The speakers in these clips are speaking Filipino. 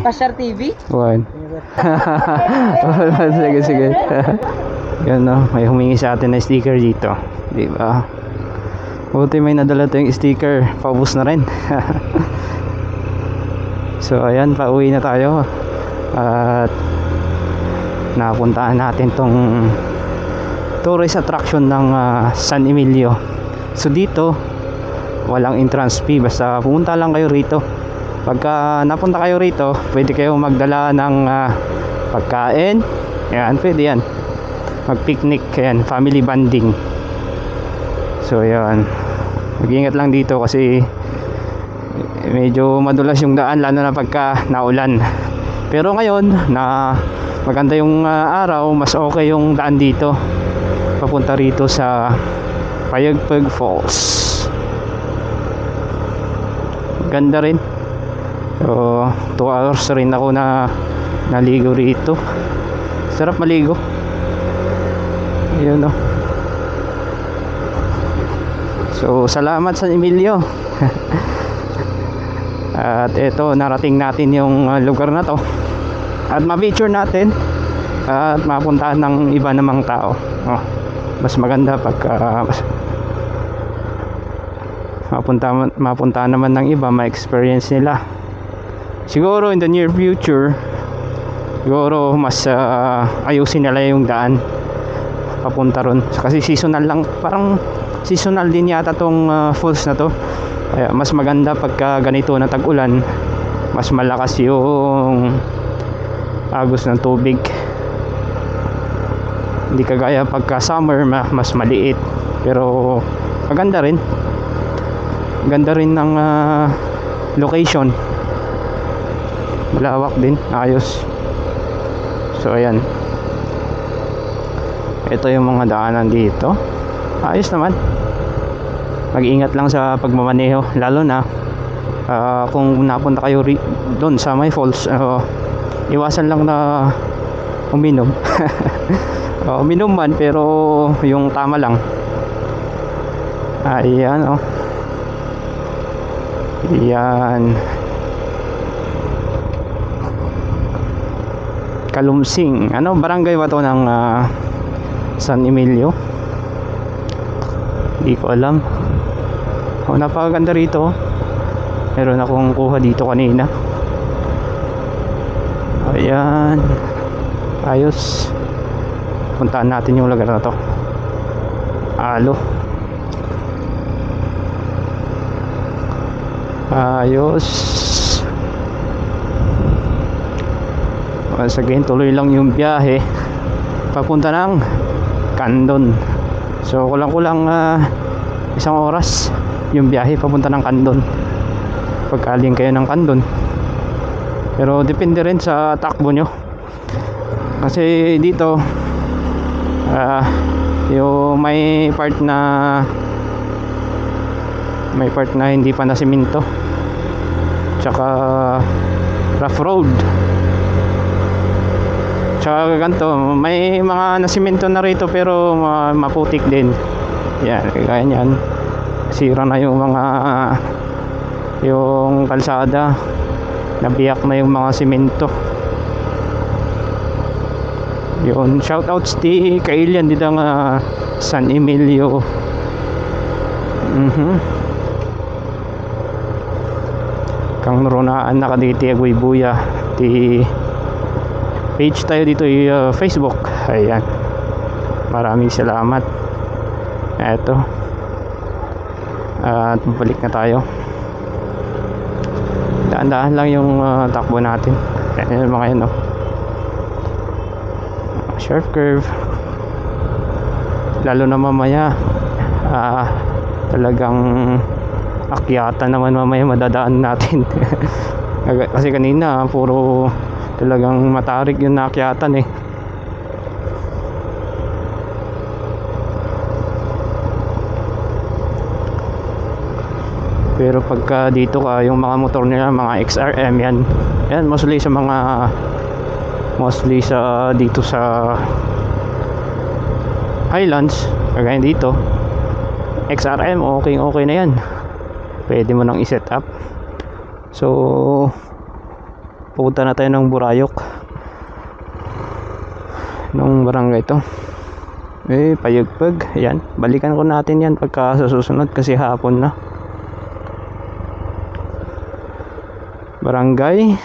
Pasyar TV? One. sige, sige. Yan no, may humingi sa atin na sticker dito. Di ba? Buti may nadala tayong sticker. Paubos na rin. so, ayan, pauwi na tayo. At napuntahan natin tong tourist attraction ng ah, San Emilio. So, dito, walang entrance fee. Basta pumunta lang kayo rito. Pagka napunta kayo rito, pwede kayo magdala ng ah, pagkain. Yan, pwede yan. Mag-picnic, yan, family bonding. So, yan. Mag-ingat lang dito kasi medyo madulas yung daan lalo na pagka naulan. Pero ngayon na maganda yung ah, araw, mas okay yung daan dito. Papunta rito sa Payagpag Falls. Ganda rin. So, 2 hours rin ako na naligo rito. Sarap maligo. Ayun oh. So, salamat sa Emilio. At ito, narating natin yung uh, lugar na to. At ma-feature natin at mapuntahan ng iba namang tao. Oh, mas maganda pagka mas, mapunta mapunta naman ng iba, ma-experience nila. Siguro in the near future, siguro mas ah, ayusin nila yung daan papunta ron. Kasi seasonal lang, parang seasonal din yata tong ah, falls na to. Kaya mas maganda pagka ganito na tag-ulan, mas malakas yung agos ng tubig. Hindi kagaya pagka summer ma- mas maliit. Pero maganda rin. Ganda rin ng ah, location. Malawak din, ayos. So ayan. Ito yung mga daanan dito. Ayos naman. Mag-ingat lang sa pagmamaneho lalo na ah, kung napunta kayo doon sa may falls ah, iwasan lang na uminom. Ah, uminom man pero yung tama lang. Ayan oh. Yan. Kalumsing. Ano barangay ba to ng ah, San Emilio? Hindi ko alam. Oh, napakaganda rito. Meron akong kuha dito kanina. Ayan. Ayos. Puntaan natin yung lugar na to. Alo. Ayos. Once again, tuloy lang yung biyahe. Papunta ng Kandon. So, kulang-kulang ah, isang oras yung biyahe papunta ng Kandon. Pagkaling kayo ng Kandon. Pero depende rin sa takbo nyo. Kasi dito, ah, yung may part na may part na hindi pa na simento. Tsaka rough road. Tsaka ganito, may mga nasimento na rito pero ma- maputik din. Yan, kaya niyan. Sira na yung mga yung kalsada. Nabiyak na yung mga simento. Yun, shoutouts ti Kailian dito nga San Emilio. Mhm. Kang runaan na kaditi agoy buya ti page tayo dito i uh, Facebook. Ayan. Maraming salamat. Eto. At balik na tayo. Daan-daan lang yung uh, takbo natin. Ayan mga yan, oh. Sharp curve. Lalo na mamaya. Ah, talagang akyatan naman mamaya madadaan natin. Kasi kanina, puro talagang matarik yung naakyatan eh. Pero pagka dito ka, yung mga motor nila, mga XRM yan. Yan, mostly sa mga mostly sa dito sa Highlands, kagaya dito. XRM, okay okay na yan. Pwede mo nang i-set up. So, pupunta na tayo ng Burayok. Nung barangay to eh payagpag. Yan balikan ko natin yan pagka susunod kasi hapon na. Barangay.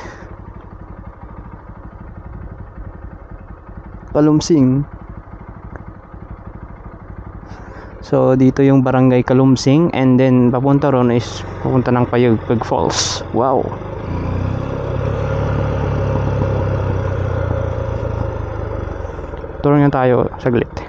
Kalumsing. So dito yung barangay Kalumsing and then papunta ron is papunta ng Payagpag Falls. Wow. Turo nga tayo saglit.